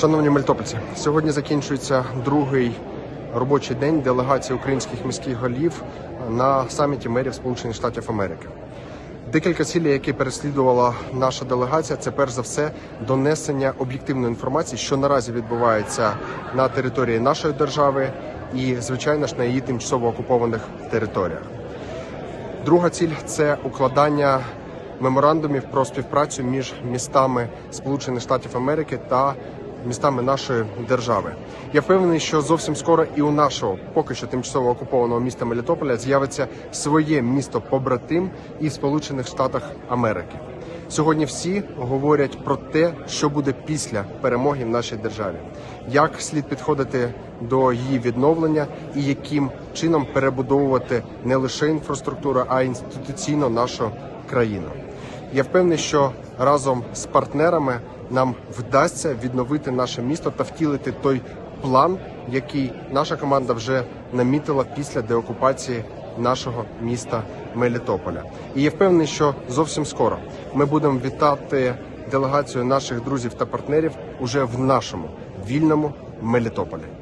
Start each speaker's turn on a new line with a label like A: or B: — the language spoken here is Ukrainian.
A: Шановні мельтопольці, сьогодні закінчується другий робочий день делегації українських міських голів на саміті мерів Сполучених Штатів Америки. Декілька цілей, які переслідувала наша делегація, це перш за все донесення об'єктивної інформації, що наразі відбувається на території нашої держави і, звичайно ж, на її тимчасово окупованих територіях. Друга ціль це укладання меморандумів про співпрацю між містами Сполучених Штатів Америки та містами нашої держави. Я впевнений, що зовсім скоро і у нашого поки що тимчасово окупованого міста Мелітополя з'явиться своє місто побратим і Сполучених Штатах Америки. Сьогодні всі говорять про те, що буде після перемоги в нашій державі, як слід підходити до її відновлення і яким чином перебудовувати не лише інфраструктуру, а й інституційно нашу країну. Я впевнений, що разом з партнерами нам вдасться відновити наше місто та втілити той план, який наша команда вже намітила після деокупації нашого міста Мелітополя. І я впевнений, що зовсім скоро ми будемо вітати делегацію наших друзів та партнерів уже в нашому вільному Мелітополі.